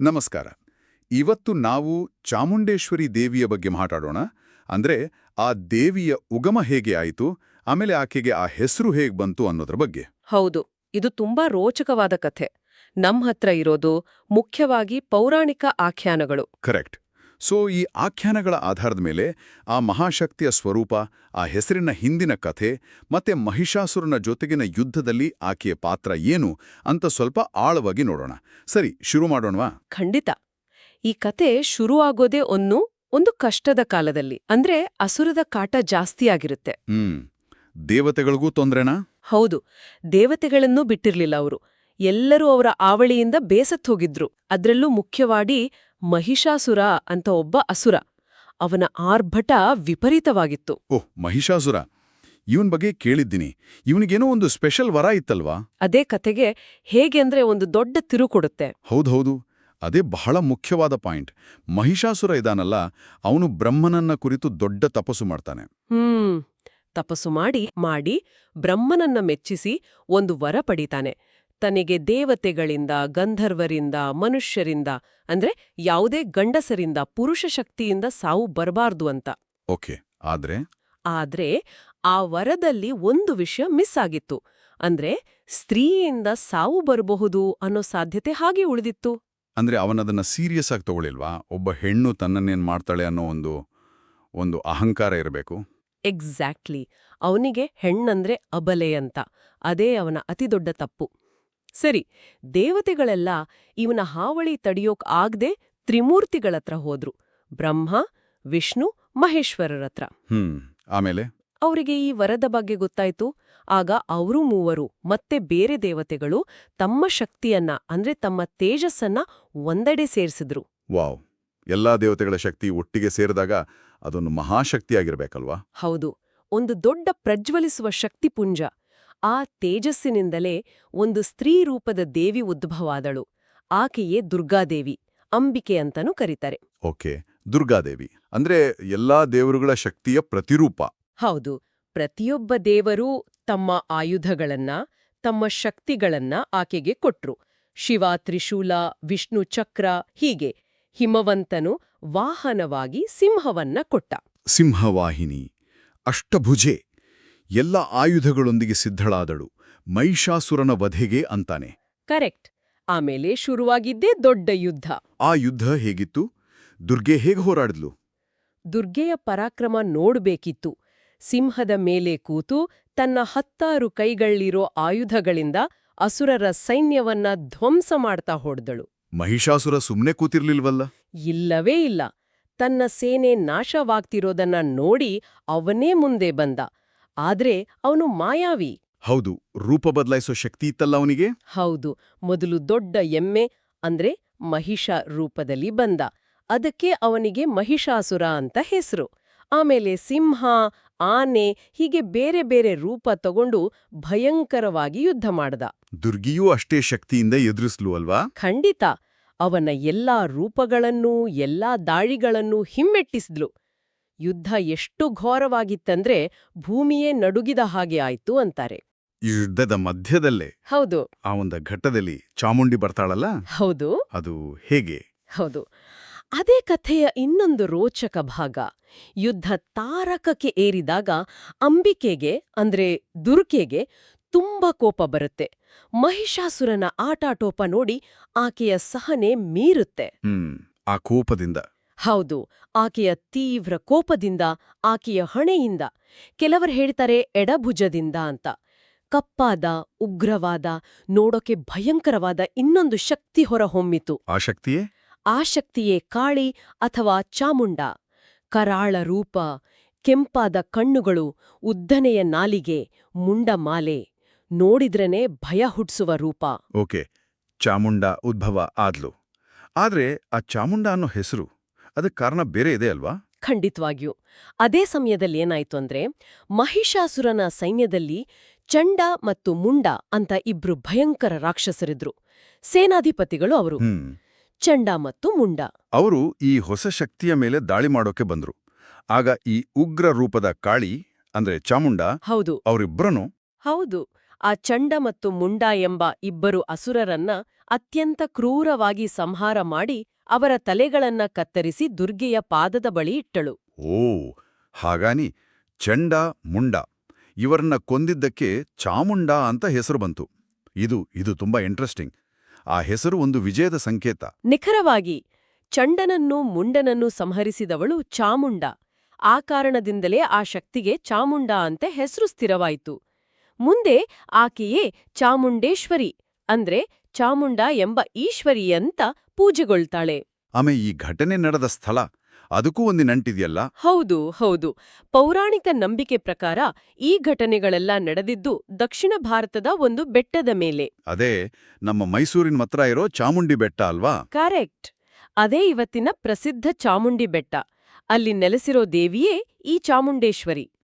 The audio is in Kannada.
ನಮಸ್ಕಾರ. ಇವತ್ತು ನಾವು ಚಾಮುಂಡೇಶ್ವರಿ ದೇವಿಯ ಬಗ್ಗೆ ಮಾತಾಡೋಣ. ಅಂದ್ರೆ ಆ ದೇವಿಯ ಉಗಮ ಹೇಗೆ ಆಯಿತು ಆಮೇಲೆ ಆಕೆಗೆ ಆ ಹೆಸರು ಹೇಗೆ ಬಂತು ಅನ್ನೋದ್ರ ಬಗ್ಗೆ. ಹೌದು ಇದು ತುಂಬಾ ರೋಚಕವಾದ ಕಥೆ. ನಮ್ಮ ಹತ್ರ ಇರೋದು ಮುಖ್ಯವಾಗಿ ಪೌರಾಣಿಕ ಆಖ್ಯಾನಗಳು. ಕರೆಕ್ಟ್. ಸೊ ಈ ಆಖ್ಯಾನಗಳ ಆಧಾರದ ಮೇಲೆ ಆ ಮಹಾಶಕ್ತಿಯ ಸ್ವರೂಪ ಆ ಹೆಸರಿನ ಹಿಂದಿನ ಕಥೆ ಮತ್ತೆ ಮಹಿಷಾಸುರನ ಜೊತೆಗಿನ ಯುದ್ಧದಲ್ಲಿ ಆಕೆಯ ಪಾತ್ರ ಏನು ಅಂತ ಸ್ವಲ್ಪ ಆಳವಾಗಿ ನೋಡೋಣ. ಸರಿ ಶುರು ಮಾಡೋಣವಾ? ಖಂಡಿತ. ಈ ಕತೆ ಶುರುವಾಗೋದೇ ಒಂದು ಒಂದು ಕಷ್ಟದ ಕಾಲದಲ್ಲಿ ಅಂದ್ರೆ ಅಸುರದ ಕಾಟ ಜಾಸ್ತಿಯಾಗಿರುತ್ತೆ ಹ್ಮ್. ದೇವತೆಗಳಿಗೂ ತೊಂದ್ರೆನಾ? ಹೌದು. ದೇವತೆಗಳನ್ನೂ ಬಿಟ್ಟಿರ್ಲಿಲ್ಲ ಅವರು. ಎಲ್ಲರೂ ಅವರ ಆವಳಿಯಿಂದ ಬೇಸತ್ ಹೋಗಿದ್ರು. ಅದ್ರಲ್ಲೂ ಮುಖ್ಯವಾಡಿ ಮಹಿಷಾಸುರ ಅಂತ ಒಬ್ಬ ಅಸುರ. ಅವನ ಆರ್ಭಟ ವಿಪರೀತವಾಗಿತ್ತು. ಓಹ್ ಮಹಿಷಾಸುರ. ಇವನ್ ಬಗ್ಗೆ ಕೇಳಿದ್ದೀನಿ. ಇವನಿಗೇನೋ ಒಂದು ಸ್ಪೆಷಲ್ ವರ ಇತ್ತಲ್ವಾ? ಅದೇ ಕತೆಗೆ ಹೇಗೆಂದ್ರೆ ಒಂದು ದೊಡ್ಡ ತಿರು ಕೊಡುತ್ತೆ. ಹೌದೌದು ಅದೇ ಬಹಳ ಮುಖ್ಯವಾದ ಪಾಯಿಂಟ್. ಮಹಿಷಾಸುರ ಇದಾನಲ್ಲ ಅವನು ಬ್ರಹ್ಮನನ್ನ ಕುರಿತು ದೊಡ್ಡ ತಪಸ್ಸು ಮಾಡ್ತಾನೆ. ಹ್ಮ್. ತಪಸ್ಸು ಮಾಡಿ ಮಾಡಿ ಬ್ರಹ್ಮನನ್ನ ಮೆಚ್ಚಿಸಿ ಒಂದು ವರ ಪಡಿತಾನೆ. ತನಗೆ ದೇವತೆಗಳಿಂದ ಗಂಧರ್ವರಿಂದ ಮನುಷ್ಯರಿಂದ ಅಂದ್ರೆ ಯಾವುದೇ ಗಂಡಸರಿಂದ ಪುರುಷ ಶಕ್ತಿಯಿಂದ ಸಾವು ಬರಬಾರ್ದು ಅಂತ. ಓಕೆ ಆದ್ರೆ? ಆದ್ರೆ ಆ ವರದಲ್ಲಿ ಒಂದು ವಿಷಯ ಮಿಸ್ ಆಗಿತ್ತು. ಅಂದ್ರೆ ಸ್ತ್ರೀಯಿಂದ ಸಾವು ಬರಬಹುದು ಅನ್ನೋ ಸಾಧ್ಯತೆ ಹಾಗೆ ಉಳಿದಿತ್ತು. ಅಂದ್ರೆ ಅವನದನ್ನ ಸೀರಿಯಸ್ ಆಗಿ ತಗೊಳಿಲ್ವಾ? ಒಬ್ಬ ಹೆಣ್ಣು ತನ್ನನ್ನೇನ್ ಮಾಡ್ತಾಳೆ ಅನ್ನೋ ಒಂದು ಒಂದು ಅಹಂಕಾರ ಇರಬೇಕು? ಎಕ್ಸಾಕ್ಟ್ಲಿ ಅವನಿಗೆ ಹೆಣ್ಣಂದ್ರೆ ಅಬಲೆ ಅಂತ. ಅದೇ ಅವನ ಅತಿದೊಡ್ಡ ತಪ್ಪು. ಸರಿ ದೇವತೆಗಳೆಲ್ಲ ಇವನ ಹಾವಳಿ ತಡಿಯೋಕ್ ಆಗ್ದೆ ತ್ರಿಮೂರ್ತಿಗಳತ್ರ ಹೋದ್ರು. ಬ್ರಹ್ಮ ವಿಷ್ಣು ಮಹೇಶ್ವರರತ್ರ ಹ್ಮ್ ಆಮೇಲೆ? ಅವರಿಗೆ ಈ ವರದ ಬಗ್ಗೆ ಗೊತ್ತಾಯ್ತು. ಆಗ ಅವರು ಮೂವರು ಮತ್ತೆ ಬೇರೆ ದೇವತೆಗಳು ತಮ್ಮ ಶಕ್ತಿಯನ್ನ ಅಂದ್ರೆ ತಮ್ಮ ತೇಜಸ್ಸನ್ನ ಒಂದೆಡೆ ಸೇರಿಸಿದ್ರು. ವಾವ್. ಎಲ್ಲಾ ದೇವತೆಗಳ ಶಕ್ತಿ ಒಟ್ಟಿಗೆ ಸೇರಿದಾಗ ಅದೊಂದು ಮಹಾಶಕ್ತಿಯಾಗಿರ್ಬೇಕಲ್ವಾ? ಹೌದು. ಒಂದು ದೊಡ್ಡ ಪ್ರಜ್ವಲಿಸುವ ಶಕ್ತಿಪುಂಜ ಆ ತೇಜಸ್ಸಿನಿಂದಲೇ ಒಂದು ಸ್ತ್ರೀ ರೂಪದ ದೇವಿ ಉದ್ಭವಾದಳು ಆಕೆಯೇ ದುರ್ಗಾದೇವಿ ಅಂಬಿಕೆ ಅಂತನೂ ಕರೀತಾರೆ. ಓಕೆ ದುರ್ಗಾದೇವಿ. ಅಂದ್ರೆ ಎಲ್ಲಾ ದೇವರುಗಳ ಶಕ್ತಿಯ ಪ್ರತಿರೂಪ. ಹೌದು ಪ್ರತಿಯೊಬ್ಬ ದೇವರೂ ತಮ್ಮ ಆಯುಧಗಳನ್ನ ತಮ್ಮ ಶಕ್ತಿಗಳನ್ನ ಆಕೆಗೆ ಕೊಟ್ರು. ಶಿವ ತ್ರಿಶೂಲ ವಿಷ್ಣು ಚಕ್ರ ಹೀಗೆ ಹಿಮವಂತನು ವಾಹನವಾಗಿ ಸಿಂಹವನ್ನ ಕೊಟ್ಟ. ಸಿಂಹವಾಹಿನಿ ಅಷ್ಟಭುಜೆ. ಎಲ್ಲ ಆಯುಧಗಳೊಂದಿಗೆ ಸಿದ್ಧಳಾದಳು. ಮಹಿಷಾಸುರನ ವಧೆಗೆ ಅಂತಾನೆ. ಕರೆಕ್ಟ್. ಆಮೇಲೆ ಶುರುವಾಗಿದ್ದೇ ದೊಡ್ಡ ಯುದ್ಧ. ಆ ಯುದ್ಧ ಹೇಗಿತ್ತು? ದುರ್ಗೆ ಹೇಗೆ ಹೋರಾಡಿದ್ಲು? ದುರ್ಗೆಯ ಪರಾಕ್ರಮ ನೋಡ್ಬೇಕಿತ್ತು. ಸಿಂಹದ ಮೇಲೆ ಕೂತು ತನ್ನ ಹತ್ತಾರು ಕೈಗಳಿರೋ ಆಯುಧಗಳಿಂದ ಅಸುರರ ಸೈನ್ಯವನ್ನ ಧ್ವಂಸ ಮಾಡ್ತಾ ಹೊಡೆದಳು. ಮಹಿಷಾಸುರ ಸುಮ್ನೆ ಕೂತಿರ್ಲಿಲ್ವಲ್ಲ? ಇಲ್ಲವೇ ಇಲ್ಲ. ತನ್ನ ಸೇನೆ ನಾಶವಾಗ್ತಿರೋದನ್ನ ನೋಡಿ ಅವನೇ ಮುಂದೆ ಬಂದ. ಆದ್ರೆ ಅವನು ಮಾಯಾವಿ. ಹೌದು ರೂಪ ಬದಲಾಯಿಸೋ ಶಕ್ತಿ ಇತ್ತಲ್ಲ ಅವನಿಗೆ? ಹೌದು ಮೊದಲು ದೊಡ್ಡ ಎಮ್ಮೆ ಅಂದ್ರೆ ಮಹಿಷ ರೂಪದಲ್ಲಿ ಬಂದ. ಅದಕ್ಕೆ ಅವನಿಗೆ ಮಹಿಷಾಸುರ ಅಂತ ಹೆಸರು. ಆಮೇಲೆ ಸಿಂಹ ಆನೆ ಹೀಗೆ ಬೇರೆ ಬೇರೆ ರೂಪ ತಗೊಂಡು ಭಯಂಕರವಾಗಿ ಯುದ್ಧ ಮಾಡ್ದ. ದುರ್ಗಿಯೂ ಅಷ್ಟೇ ಶಕ್ತಿಯಿಂದ ಎದುರಿಸಲು ಅಲ್ವಾ? ಖಂಡಿತ. ಅವನ ಎಲ್ಲಾ ರೂಪಗಳನ್ನೂ ಎಲ್ಲಾ ದಾಳಿಗಳನ್ನೂ ಹಿಮ್ಮೆಟ್ಟಿಸಿದ್ಲು. ಯುದ್ಧ ಎಷ್ಟು ಘೋರವಾಗಿತ್ತಂದ್ರೆ ಭೂಮಿಯೇ ನಡುಗಿದ ಹಾಗೆ ಆಯ್ತು ಅಂತಾರೆ. ಯುದ್ಧದ ಮಧ್ಯದಲ್ಲೇ ಹೌದು. ಆ ಒಂದು ಘಟ್ಟದಲ್ಲಿ ಚಾಮುಂಡಿ ಬರ್ತಾಳಲ್ಲ? ಹೌದು. ಅದು ಹೇಗೆ? ಹೌದು. ಅದೇ ಕಥೆಯ ಇನ್ನೊಂದು ರೋಚಕ ಭಾಗ. ಯುದ್ಧ ತಾರಕಕ್ಕೆ ಏರಿದಾಗ ಅಂಬಿಕೆಗೆ ಅಂದ್ರೆ ದುರ್ಗೆಗೆ ತುಂಬ ಕೋಪ ಬರುತ್ತೆ. ಮಹಿಷಾಸುರನ ಆಟಾಟೋಪ ನೋಡಿ ಆಕೆಯ ಸಹನೆ ಮೀರುತ್ತೆ. ಆ ಕೋಪದಿಂದ. ಹೌದು ಆಕೆಯ ತೀವ್ರ ಕೋಪದಿಂದ ಆಕೆಯ ಹಣೆಯಿಂದ. ಕೆಲವರು ಹೇಳ್ತಾರೆ ಎಡಭುಜದಿಂದ ಅಂತ. ಕಪ್ಪಾದ ಉಗ್ರವಾದ ನೋಡೋಕೆ ಭಯಂಕರವಾದ ಇನ್ನೊಂದು ಶಕ್ತಿ ಹೊರಹೊಮ್ಮಿತು. ಆ ಶಕ್ತಿಯೇ? ಆ ಶಕ್ತಿಯೇ ಕಾಳಿ ಅಥವಾ ಚಾಮುಂಡ. ಕರಾಳ ರೂಪ ಕೆಂಪಾದ ಕಣ್ಣುಗಳು ಉದ್ದನೆಯ ನಾಲಿಗೆ ಮುಂಡ ಮಾಲೆ. ನೋಡಿದ್ರನೆ ಭಯ ಹುಟ್ಸುವ ರೂಪ. ಓಕೆ ಚಾಮುಂಡ ಉದ್ಭವ ಆದ್ಲು. ಆದ್ರೆ ಆ ಚಾಮುಂಡ ಅನ್ನೋ ಹೆಸರು ಅದಕ್ಕೆ ಕಾರಣ ಬೇರೆ ಇದೆ ಅಲ್ವಾ? ಖಂಡಿತವಾಗಿಯೂ. ಅದೇ ಸಮಯದಲ್ಲಿ ಏನಾಯ್ತು ಅಂದ್ರೆ ಮಹಿಷಾಸುರನ ಸೈನ್ಯದಲ್ಲಿ ಚಂಡ ಮತ್ತು ಮುಂಡ ಅಂತ ಇಬ್ರು ಭಯಂಕರ ರಾಕ್ಷಸರಿದ್ರು. ಸೇನಾಧಿಪತಿಗಳು ಅವರು. ಚಂಡ ಮತ್ತು ಮುಂಡ. ಅವರು ಈ ಹೊಸ ಶಕ್ತಿಯ ಮೇಲೆ ದಾಳಿ ಮಾಡೋಕೆ ಬಂದ್ರು. ಆಗ ಈ ಉಗ್ರ ರೂಪದ ಕಾಳಿ ಅಂದ್ರೆ ಚಾಮುಂಡ ಹೌದು. ಅವರಿಬ್ಬರನು ಹೌದು. ಆ ಚಂಡ ಮತ್ತು ಮುಂಡ ಎಂಬ ಇಬ್ಬರು ಅಸುರರನ್ನ ಅತ್ಯಂತ ಕ್ರೂರವಾಗಿ ಸಂಹಾರ ಮಾಡಿ ಅವರ ತಲೆಗಳನ್ನ ಕತ್ತರಿಸಿ ದುರ್ಗೆಯ ಪಾದದ ಬಳಿ ಇಟ್ಟಳು. ಓ ಹಾಗಾನಿ ಚಂಡ ಮುಂಡ. ಇವರನ್ನ ಕೊಂದಿದ್ದಕ್ಕೆ ಚಾಮುಂಡ ಅಂತ ಹೆಸರು ಬಂತು. ಇದು ಇದು ತುಂಬಾ ಇಂಟ್ರೆಸ್ಟಿಂಗ್ ಆ ಹೆಸರು ಒಂದು ವಿಜಯದ ಸಂಕೇತ. ನಿಖರವಾಗಿ ಚಂಡನನ್ನು ಮುಂಡನನ್ನು ಸಂಹರಿಸಿದವಳು ಚಾಮುಂಡ. ಆ ಕಾರಣದಿಂದಲೇ ಆ ಶಕ್ತಿಗೆ ಚಾಮುಂಡ ಅಂತ ಹೆಸರು ಸ್ಥಿರವಾಯಿತು. ಮುಂದೆ ಆಕೆಯೇ ಚಾಮುಂಡೇಶ್ವರಿ ಅಂದ್ರೆ ಚಾಮುಂಡ ಎಂಬ ಈಶ್ವರಿ ಅಂತ ಪೂಜೆಗೊಳ್ತಾಳೆ. ಆಮೆ ಈ ಘಟನೆ ನಡೆದ ಸ್ಥಳ ಅದಕ್ಕೂ ಒಂದು ನಂಟಿದೆಯಲ್ಲ ಹೌದು ಹೌದು. ಪೌರಾಣಿಕ ನಂಬಿಕೆ ಪ್ರಕಾರ ಈ ಘಟನೆಗಳೆಲ್ಲ ನಡೆದಿದ್ದು ದಕ್ಷಿಣ ಭಾರತದ ಒಂದು ಬೆಟ್ಟದ ಮೇಲೆ. ಅದೇ ನಮ್ಮ ಮೈಸೂರಿನ ಹತ್ರ ಇರೋ ಚಾಮುಂಡಿ ಬೆಟ್ಟ ಅಲ್ವಾ? ಕರೆಕ್ಟ್. ಅದೇ ಇವತ್ತಿನ ಪ್ರಸಿದ್ಧ ಚಾಮುಂಡಿ ಬೆಟ್ಟ. ಅಲ್ಲಿ ನೆಲೆಸಿರೋ ದೇವಿಯೇ ಈ ಚಾಮುಂಡೇಶ್ವರಿ.